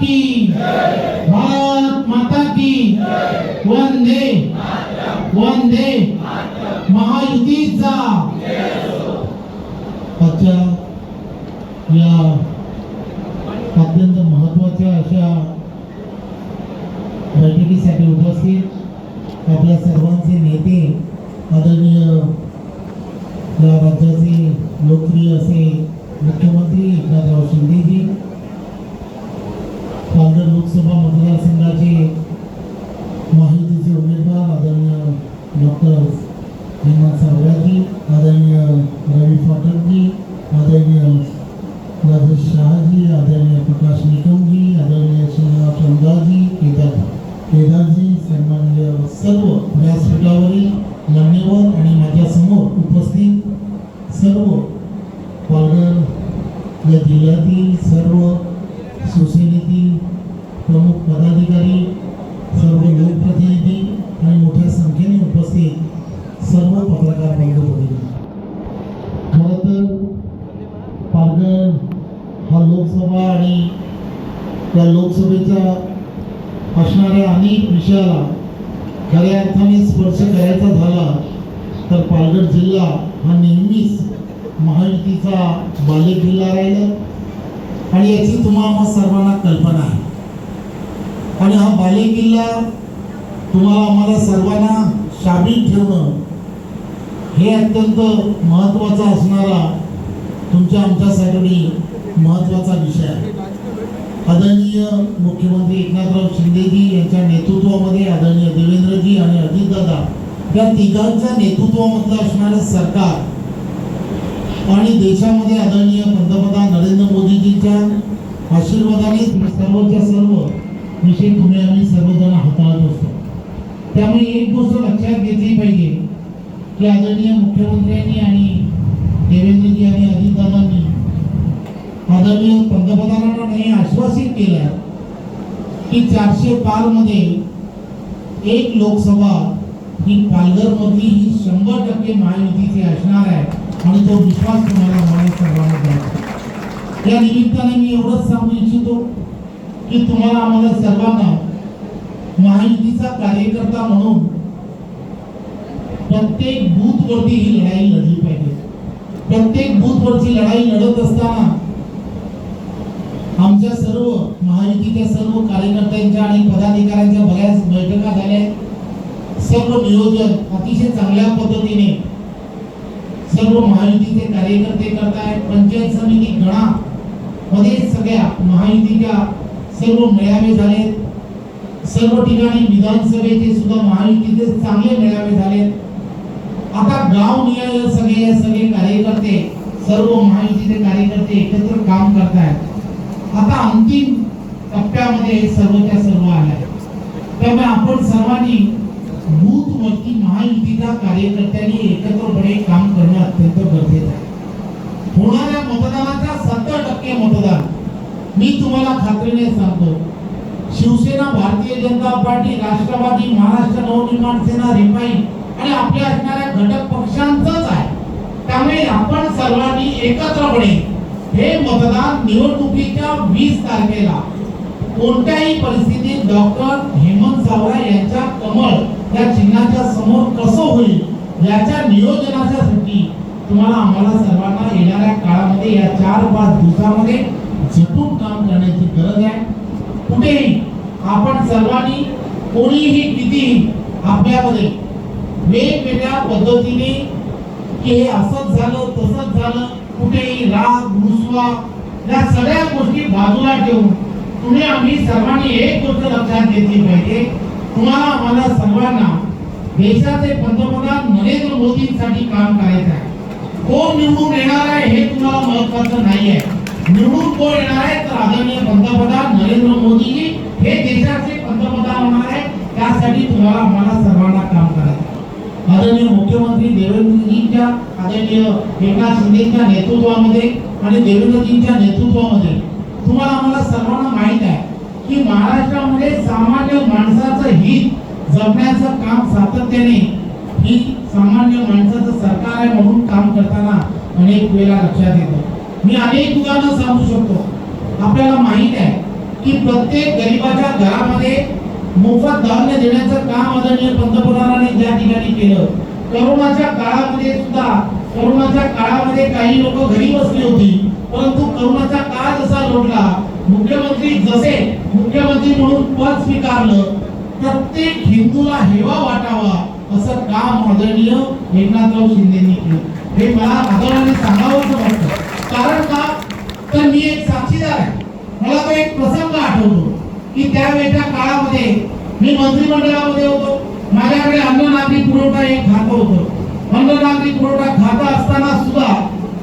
की भारत माता की वंदे वंदे महायुतीचा। आजच्या या अत्यंत महत्त्वाच्या अशा बैठकीसाठी उपस्थित आपल्या सर्वांचे नेते आदरणीय या राज्याचे लोकप्रिय असे मुख्यमंत्री एकनाथराव शिंदेजी पालघर लोकसभा मतदारसंघाचे महायुतीचे उमेदवार आदरणीय डॉक्टर हेमंत सावराजी आदरणीय रवी फाटकजी आदरणीय राजेश शहाजी आदरणीय प्रकाश निकमजी आदरणीय श्रीनिवास रंगाजी केदार केदारजी सन्माननीय सर्व व्यासपीठावरील मान्यवर आणि माझ्यासमोर उपस्थित सर्व पालघर या जिल्ह्यातील सर्व शिवसेनेतील प्रमुख पदाधिकारी सर्व लोकप्रतिनिधी आणि मोठ्या संख्येने उपस्थित सर्व पत्रकार बंधू होते. खरं तर पालघर हा लोकसभा आणि त्या लोकसभेच्या असणाऱ्या अनेक विषयाला खऱ्या अर्थाने स्पर्श करायचा झाला तर पालघर जिल्हा हा नेहमीच महायुतीचा बालेकिल्ला राहिला. आणि याची तुम्हाला सर्वांना कल्पना आहे. आणि हा बालेकिल्ला तुम्हाला आम्हाला सर्वांना शाबीत ठेवणं हे अत्यंत महत्त्वाचा असणारा तुमच्या आमच्यासाठी महत्त्वाचा विषय आहे. आदरणीय मुख्यमंत्री एकनाथराव शिंदेजी यांच्या नेतृत्वामध्ये आदरणीय देवेंद्रजी आणि अजितदादा या तिघांच्या नेतृत्वामधलं असणारं सरकार आणि देशामध्ये आदरणीय पंतप्रधान नरेंद्र मोदीजींच्या आशीर्वादाने सर्वच्या सर्व विषय तुम्ही आम्ही सर्वजण हाताळत असतो. त्यामुळे एक गोष्ट लक्षात घेतली पाहिजे की आदरणीय मुख्यमंत्र्यांनी आणि देवेंद्रजी आणि अजितदादांनी आदरणीय पंतप्रधानांना हे आश्वासित केलं की चारशे पारमध्ये एक लोकसभा ही पालघर मधली ही शंभर टक्के महायुतीची असणार आहे आणि तो विश्वास तुम्हाला आम्हाला सर्वांना द्यायचा या निमित्ताने मी एवढंच सांगू इच्छितो की तुम्हाला आम्हाला सर्वांना महायुतीचा कार्यकर्ता म्हणून प्रत्येक बूथ वरती ही लढाई लढली पाहिजे. प्रत्येक बूथ वरची लढाई लढत असताना आमच्या सर्व महायुतीच्या सर्व कार्यकर्त्यांच्या आणि पदाधिकाऱ्यांच्या बऱ्याच बैठका झाल्या सर्व नियोजन अतिशय चांगल्या पद्धतीने सर्व महायुतीचे कार्यकर्ते करतायत पंचायत समिती गणा मध्ये सगळ्या महायुतीच्या सर्व मेळावे झालेत. सर्व ठिकाणी विधानसभेचे सुद्धा महायुतीचे चांगले मेळावे झाले. आता गाव निहाय सगळे सगळे कार्यकर्ते सर्व महायुतीचे कार्यकर्ते एकत्र काम करतायत. आता अंतिम टप्प्यामध्ये सर्वच्या सर्व आल्या. त्यामुळे आपण सर्वांनी बूथ वरती महायुतीच्या कार्यकर्त्यांनी एकत्रपणे काम करणं अत्यंत गरजेचं आहे. होणाऱ्या मतदानाचा सत्तर टक्के मतदान मी तुम्हाला खात्रीने सांगतो. शिवसेना भारतीय जनता पार्टी राष्ट्रवादी महाराष्ट्र नवनिर्माण सेना रिपाई आणि आपल्या असणाऱ्या घटक पक्षांचाच आहे. त्यामुळे आपण सर्वांनी एकत्रपणे हे मतदान निवडणुकीच्या वीस तारखेला. कोणत्याही परिस्थितीत डॉक्टर हेमंत सावरा यांच्या कमळ या चिन्हाच्या समोर कसं होईल याच्या नियोजनाच्यासाठी तुम्हाला आम्हाला सर्वांना येणाऱ्या काळामध्ये या चार पाच दिवसामध्ये झटून काम करण्याची गरज आहे. कुठेही आपण सर्वांनी कोणीही कितीही आपल्यामध्ये वेगवेगळ्या पद्धतीने की हे असंच झालं तसंच झालं कुठेही राग रुसवा या सगळ्या गोष्टी बाजूला ठेवून तुम्ही आम्ही सर्वांनी एक गोष्ट लक्षात घेतली पाहिजे. तुम्हाला आम्हाला सर्वांना देशाचे पंतप्रधान नरेंद्र मोदींसाठी काम करायचं आहे. कोण निवडून येणार आहे हे तुम्हाला महत्वाचं नाही आहे निवडून कोण येणार आहे तर आदरणीय पंतप्रधान नरेंद्र मोदीजी हे देशाचे पंतप्रधान होणार आहे त्यासाठी तुम्हाला आम्हाला सर्वांना काम करायचं आदरणीय मुख्यमंत्री देवेंद्रजींच्या आदरणीय एकनाथ शिंदेच्या नेतृत्वामध्ये आणि देवेंद्रजींच्या नेतृत्वामध्ये तुम्हाला आम्हाला सर्वांना माहीत आहे की महाराष्ट्रामध्ये सामान्य माणसाचं हित जपण्याचं काम सातत्याने ही सामान्य माणसाचं सरकार आहे म्हणून काम करताना अनेक वेळेला लक्षात येतं. मी अनेक उदाहरणं सांगू शकतो. आपल्याला माहीत आहे की प्रत्येक गरीबाच्या घरामध्ये मोफत धान्य देण्याचं काम आदरणीय पंतप्रधानांनी ज्या ठिकाणी केलं करोनाच्या काळामध्ये सुद्धा करोनाच्या काळामध्ये काही लोक घरी बसली होती परंतु करोनाचा काळ जसा लोटला मुख्यमंत्री जसे मुख्यमंत्री म्हणून पद स्वीकारलं प्रत्येक हिंदूला हेवा वाटावा असं काम आदरणीय एकनाथराव शिंदेनी केलं. हे मला आदराने सांगावंसं वाटतं. कारण का? तर मी एक साक्षीदार आहे. मला तो एक प्रसंग आठवतो की त्यावेळेच्या काळामध्ये मी मंत्रिमंडळामध्ये होतो. माझ्याकडे अन्न नागरी पुरवठा एक खातं होतं. अन्न नागरी पुरवठा खातं असताना सुद्धा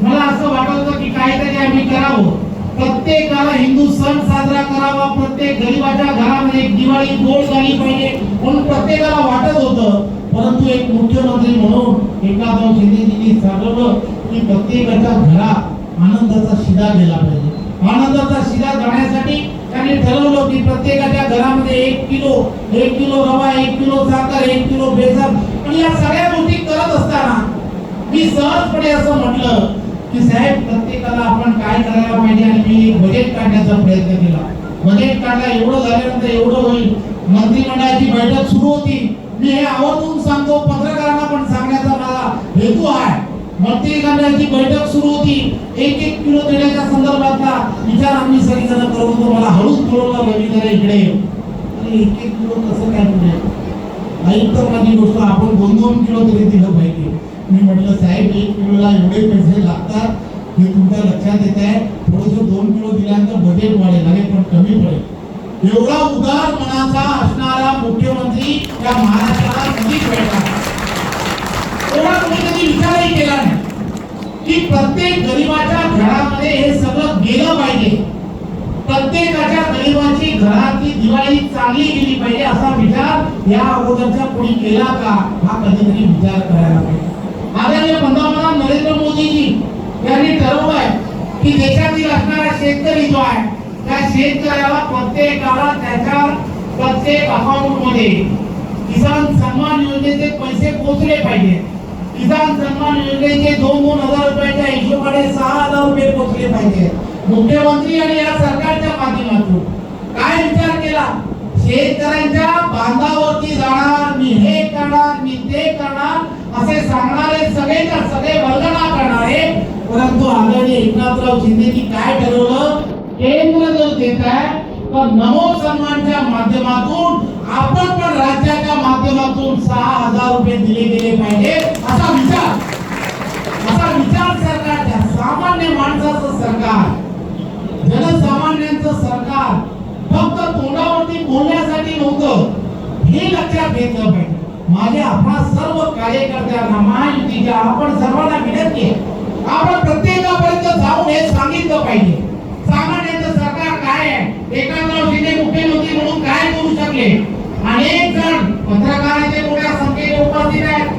मला असं वाटत होतं की काहीतरी आम्ही करावं. प्रत्येकाला हिंदू सण साजरा करावा प्रत्येक गरीबाच्या घरामध्ये एक दिवाळी गोड झाली पाहिजे म्हणून प्रत्येकाला वाटत होतं. परंतु एक मुख्यमंत्री म्हणून एकनाथराव शिंदेजींनी ठरवलं की प्रत्येकाच्या घरात आनंदाचा शिदा गेला पाहिजे. आनंदाचा शिदा जाण्यासाठी त्यांनी ठरवलं की प्रत्येकाच्या घरामध्ये एक किलो एक किलो रवा एक किलो साखर एक किलो बेसन. पण या सगळ्या गोष्टी करत असताना मी सहजपणे असं म्हटलं की साहेब प्रत्येकाला आपण काय करायला पाहिजे आणि मी एक बजेट काढण्याचा प्रयत्न केला. बजेट काढला एवढं झाल्यानंतर एवढं होईल. मंत्रिमंडळाची बैठक सुरू होती. मी हे आवर्जून सांगतो पत्रकारांना पण सांगण्याचा मला हेतू आहे. मंत्रिमंडळाची बैठक सुरू होती. एक एक किलो देण्याच्या संदर्भातला विचार आम्ही सगळीजण करत होतो मला हळूच बोलवलं रवी इकडे आणि एक एक किलो कसं काय म्हणजे? नाही तर माझी गोष्ट आपण दोन दोन किलो तरी दिलं पाहिजे. मी म्हटलं साहेब एक किलोला एवढे पैसे लागतात हे तुमच्या लक्षात येत आहे. थोडस दोन किलो दिल्यानंतर बजेट वाढेल अरे पण कमी पडेल. एवढा उदार मनाचा असणारा मुख्यमंत्री या महाराष्ट्राला कधीच भेटला तेव्हा तुम्ही कधी विचारही केला नाही. की प्रत्येक गरीबाच्या घरामध्ये हे सगळं गेलं पाहिजे. प्रत्येकाच्या गरीबाची घरातली दिवाळी चांगली गेली पाहिजे असा विचार या अगोदरच्या कोणी केला का? हा कधीतरी विचार करायला पाहिजे आदरणीय पंतप्रधान नरेंद्र मोदीजी यांनी ठरवलंय की देशातील असणारा शेतकरी जो आहे त्या शेतकऱ्याला प्रत्येकाला त्याच्या प्रत्येक अकाउंटमध्ये किसान सन्मान योजनेचे पैसे पोहोचले पाहिजे किसान सन्मान योजनेचे दोन दोन हजार रुपयाच्या हिशोबाने सहा हजार रुपये पोहोचले पाहिजे. मुख्यमंत्री आणि या सरकारच्या माध्यमातून. काय विचार केला? शेतकऱ्यांच्या बांधावरती जाणार मी हे करणार मी ते करणार असे सांगणारे सगळेच्या सगळे वर्गणा करणारे परंतु आदरणीय एकनाथराव शिंदेनी काय ठरवलं? केंद्र जो देत आहे तर नमो सन्मानच्या माध्यमातून आपण पण राज्याच्या माध्यमातून सहा हजार रुपये दिले गेले पाहिजे असा विचार. असा विचार सरकारच्या सामान्य माणसाचं सरकार जनसामान्यांचं सरकार फक्त तोंडावरती बोलण्यासाठी नव्हतं हे लक्षात घेतलं पाहिजे. माझ्या आपणा सर्व कार्यकर्त्यांना महायुतीच्या आपण सर्वांना विनंती आहे आपण प्रत्येकापर्यंत जाऊन हे सांगितलं पाहिजे. सामान्यांचं सरकार काय आहे? एकनाथराव शिंदे मुख्यमंत्री म्हणून काय करू शकले? अनेक जण पत्रकार इथे मोठ्या संख्येने उपस्थित आहेत.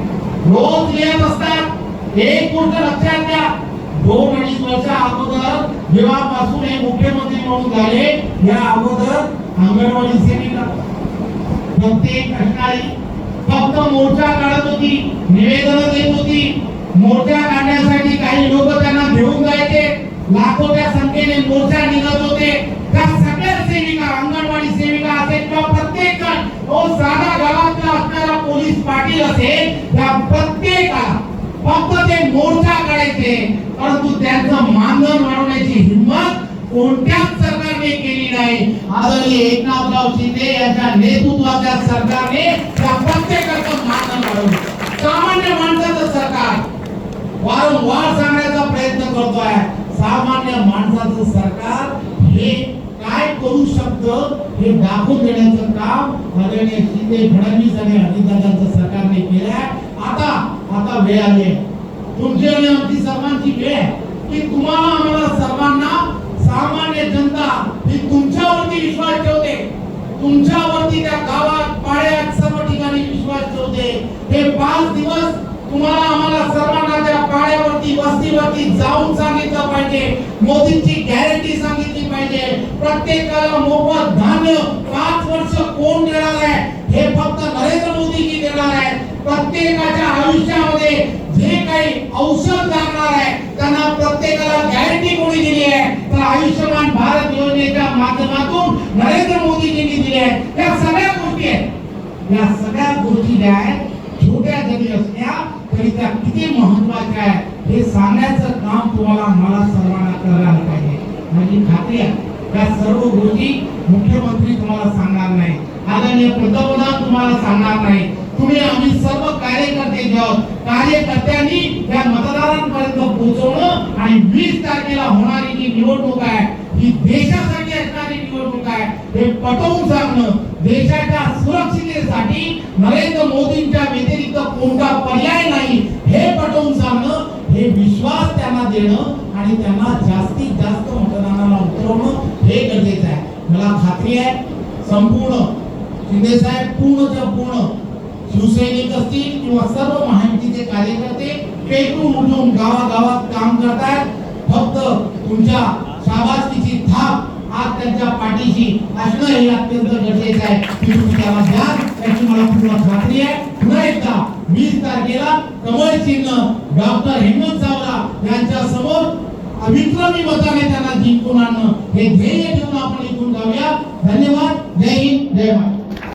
रोज लिहित असतात. एक गोष्ट लक्षात घ्या. दोन अडीच वर्ष अगोदर जेव्हापासून हे मुख्यमंत्री म्हणून झाले या अगोदर अंगणवाडी सेविका प्रत्येक असणारी फक्त मोर्चा काढत होती निवेदन देत होती. मोर्चा काढण्यासाठी काही लोक त्यांना घेऊन जायचे. लाखोच्या संख्येने मोर्चा निघत होते. त्या सगळ्या सेविका अंगणवाडी सेविका असेल किंवा प्रत्येक जण तो हो, साधा गावातला असणारा पोलीस पाटील असेल त्या प्रत्येकाला फक्त ते मोर्चा काढायचे परंतु त्यांचं मानधन वाढवण्याची हिंमत कोणत्याच सरकारने केली नाही. आदरणीय एकनाथराव शिंदे यांच्या नेतृत्वाच्या सरकारने त्या प्रत्येकाचं मानधन वाढवलं. सामान्य माणसाचं सरकार वारंवार सांगण्याचा प्रयत्न करतो आहे माणसाचं सरकार हे काय करू शकतं हे दाखवून देण्याचं काम आदरणीय शिंदे फडणवीस आणि अजितदादांचं सरकारने केलंय. आता आता वेळ आली आहे. तुमची आणि आमची सर्वांची वेळ आहे. की तुम्हाला आम्हाला सर्वांना सामान्य जनता ही तुमच्यावरती विश्वास ठेवते. तुमच्यावरती त्या गावात पाड्यात सर्व ठिकाणी विश्वास ठेवते. हे पाच दिवस तुम्हाला आम्हाला सर्वांना त्या वस्तीवरती जाऊन सांगितलं पाहिजे. मोदींची गॅरंटी सांगितली पाहिजे. प्रत्येकाला मोफत धान्य पाच वर्ष कोण देणार आहे? हे फक्त नरेंद्र मोदीजी देणार आहे. प्रत्येकाच्या आयुष्यामध्ये जे काही औषध लागणार आहे त्यांना प्रत्येकाला गॅरंटी कोणी दिली आहे? तर आयुष्यमान भारत योजनेच्या माध्यमातून नरेंद्र मोदीजींनी दिली आहे. या सगळ्या गोष्टी आहेत. या सगळ्या गोष्टी ज्या आहेत छोट्या जरी असल्या तरी त्या किती महत्त्वाच्या आहेत. हे सांगण्याचं काम तुम्हाला मला सर्वांना करायला पाहिजे. माझी खात्री आहे या सर्व गोष्टी मुख्यमंत्री तुम्हाला सांगणार नाही. आदरणीय पंतप्रधान तुम्हाला सांगणार नाही. तुम्ही आम्ही सर्व कार्यकर्ते जे आहोत कार्यकर्त्यांनी या मतदारांपर्यंत पोहोचवणं आणि वीस तारखेला होणारी जी निवडणूक आहे ही देशासाठी असणारी निवडणूक आहे हे पटवून सांगणं देशाच्या सुरक्षिततेसाठी नरेंद्र मोदींच्या देणं आणि त्यांना जास्तीत जास्त मतदानाला उतरवणं हे गरजेचं आहे. मला खात्री आहे संपूर्ण शिंदे साहेब पूर्णच्या पूर्ण शिवसैनिक असतील किंवा सर्व महायुतीचे कार्यकर्ते पेटून उठून गावागावात काम करतायत फक्त तुमच्या शाबासकीची थाप आज त्यांच्या पाठीशी असणं हे अत्यंत गरजेचं आहे. की तुम्ही त्याला द्या याची मला पूर्ण खात्री आहे. पुन्हा एकदा वीस तारखेला कमळ चिन्ह डॉक्टर हेमंत चावला यांच्या समोर विक्रमी मताने त्यांना जिंकून आणणं हे ध्येय ठेवून आपण इथून जाऊया. धन्यवाद. जय हिंद. जय महाराष्ट्र.